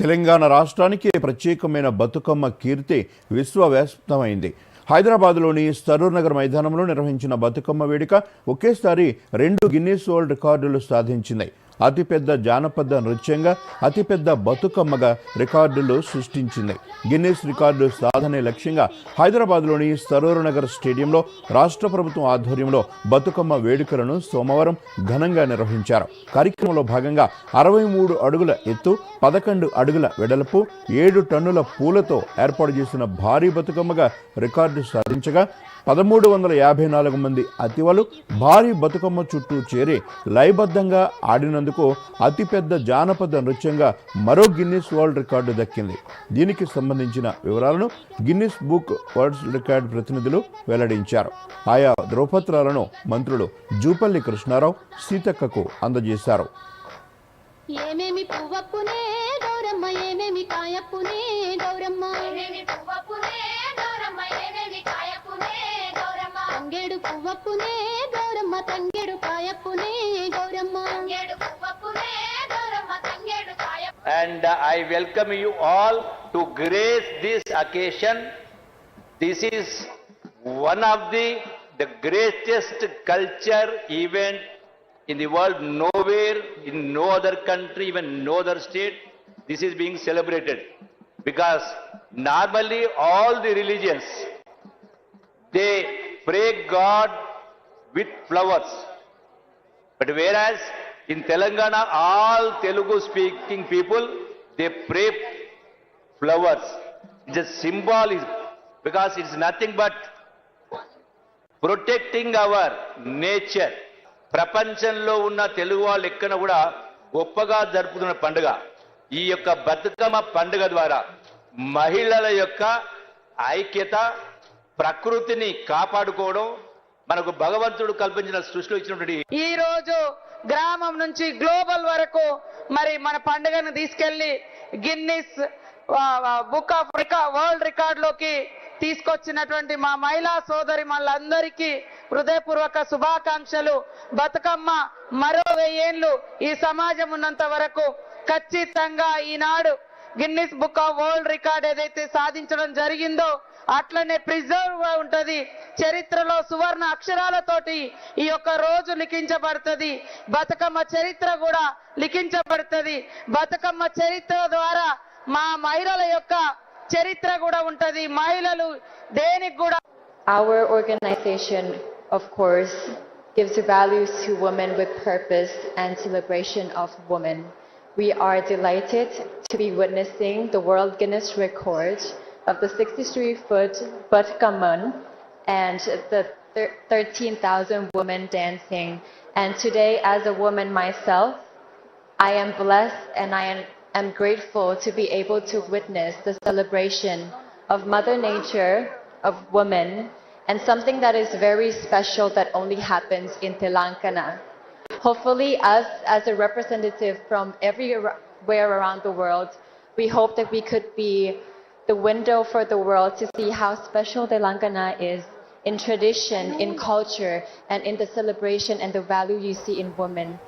తెలంగాణ రాష్ట్రానికి ప్రత్యేకమైన బతుకమ్మ కీర్తి విశ్వవ్యాప్తమైంది. హైదరాబాద్లోని సరూర్ నగర్ మైదానంలో నిర్వహించిన బతుకమ్మ వేడుక ఒకేసారి రెండు గిన్నీస్ వరల్డ్ రికార్డులు సాధించింది. అతిపెద్ద జానపద నృత్యంగా అతిపెద్ద బతుకమ్మగా రికార్డులు సృష్టించింది. గిన్నీస్ రికార్డు సాధనే లక్ష్యంగా హైదరాబాద్లోని సరూర్ నగర్ స్టేడియంలో రాష్ట్ర ప్రభుత్వం ఆధ్వర్యంలో బతుకమ్మ వేడుకలను సోమవారం ఘనంగా నిర్వహించారు. కార్యక్రమంలో భాగంగా అరవై మూడు అడుగుల ఎత్తు పదకొండు అడుగుల వెడల్పు ఏడు టన్నుల పూలతో ఏర్పాటు చేసిన భారీ బతుకమ్మగా రికార్డు సాధించగా పదమూడు వందల యాభై నాలుగు మంది అతివలు భారీ బతుకమ్మ చుట్టూ చేరి లయబద్ధంగా ఆడినందుకు అతిపెద్ద జానపద నృత్యంగా మరో గిన్నిస్ వరల్డ్ రికార్డు దక్కింది. దీనికి సంబంధించిన వివరాలను గిన్నిస్ బుక్ వరల్డ్ రికార్డ్ ప్రతినిధులు వెల్లడించారు. ఆయా ధ్రువపత్రాలను మంత్రులు జూపల్లి కృష్ణారావు సీతక్కకు అందజేశారు. ఏమేమి పువ్వప్పునే గౌరమ్మ ఏమేమి కాయప్పునే గౌరమ్మ? ఏమేమి పువ్వప్పునే గౌరమ్మ ఏమేమి కాయప్పునే గౌరమ్మ? తంగేడు పువ్వప్పునే and uh, I welcome you all to grace this occasion. This is one of the, the greatest culture event in the world. Nowhere, in no other country, even no other state, this is being celebrated. Because normally all the religions, they pray God with flowers. But whereas in Telangana, all Telugu speaking people, they pray flowers. It's symbol symbolism because it's nothing but protecting our nature ప్రపంచంలో ఉన్న తెలుగు వాళ్ళు ఎక్కడ కూడా గొప్పగా జరుపుతున్న పండుగ ఈ యొక్క బతుకమ్మ పండుగ ద్వారా మహిళల యొక్క ఐక్యత ప్రకృతిని కాపాడుకోవడం మనకు భగవంతుడు కల్పించిన సృష్టిలో ఇచ్చినటువంటి ఈ రోజు గ్రామం నుంచి గ్లోబల్ వరకు మరి మన పండుగను తీసుకెళ్ళి గిన్నిస్ బుక్ ఆఫ్ వరల్డ్ రికార్డ్లోకి తీసుకొచ్చినటువంటి మా మహిళా సోదరి మళ్ళందరికీ హృదయపూర్వక శుభాకాంక్షలు. బతుకమ్మ మరో వెయ్యేళ్ళు ఈ సమాజం ఉన్నంత వరకు ఖచ్చితంగా ఈనాడు Guinness book of world record ఏదైతే సాధించడం జరిగిందో అట్లనే ప్రిజర్వ్గా ఉంటది. చరిత్రలో సువర్ణ అక్షరాలతోటి ఈ యొక్క రోజు లిఖించబడుతుంది. బతుకమ్మ చరిత్ర కూడా లిఖించబడుతుంది. బతుకమ్మ చరిత్ర ద్వారా మా మహిళల యొక్క చరిత్ర కూడా ఉంటది. మహిళలు దేనికి కూడా Our organization, of course, gives values to women with purpose and celebration of women. We are delighted to be witnessing the World Guinness record of the 63-foot Butkamun and the 13,000 women dancing. And today, as a woman myself, I am blessed and I am, am grateful to be able to witness the celebration of Mother Nature, of women, and something that is very special that only happens in Telangana. Hopefully, us as a representative from everywhere around the world, we hope that we could be the window for the world to see how special Telangana is in tradition, in mm. culture, and in the celebration and the value you see in women.